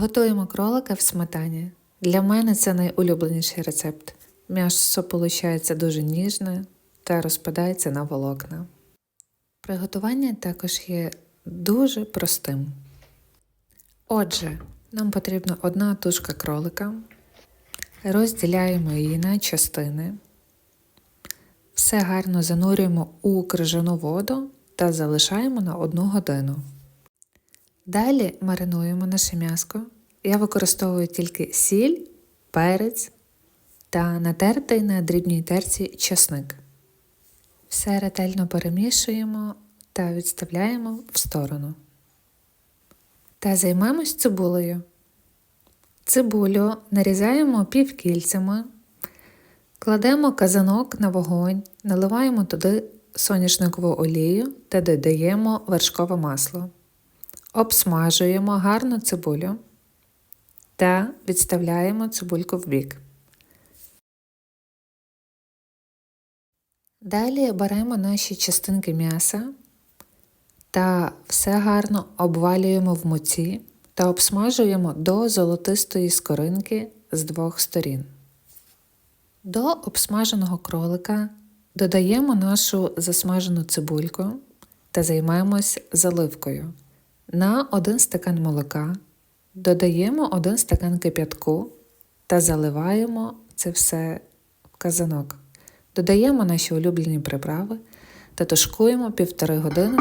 Готуємо кролика в сметані. Для мене це найулюбленіший рецепт. М'ясо виходить дуже ніжне та розпадається на волокна. Приготування також є дуже простим. Отже, нам потрібна одна тушка кролика. Розділяємо її на частини. Все гарно занурюємо у крижану воду та залишаємо на одну годину. Далі маринуємо наше м'яско. Я використовую тільки сіль, перець та натертий на дрібній терці чесник. Все ретельно перемішуємо та відставляємо в сторону. Та займемось цибулею. Цибулю нарізаємо півкільцями, кладемо казанок на вогонь, наливаємо туди соняшникову олію та додаємо вершкове масло. Обсмажуємо гарну цибулю та відставляємо цибульку в бік. Далі беремо наші частинки м'яса та все гарно обвалюємо в муці та обсмажуємо до золотистої скоринки з двох сторін. До обсмаженого кролика додаємо нашу засмажену цибульку та займаємось заливкою. На 1 стакан молока додаємо 1 стакан кип'ятку та заливаємо це все в казанок. Додаємо наші улюблені приправи та тушкуємо півтори години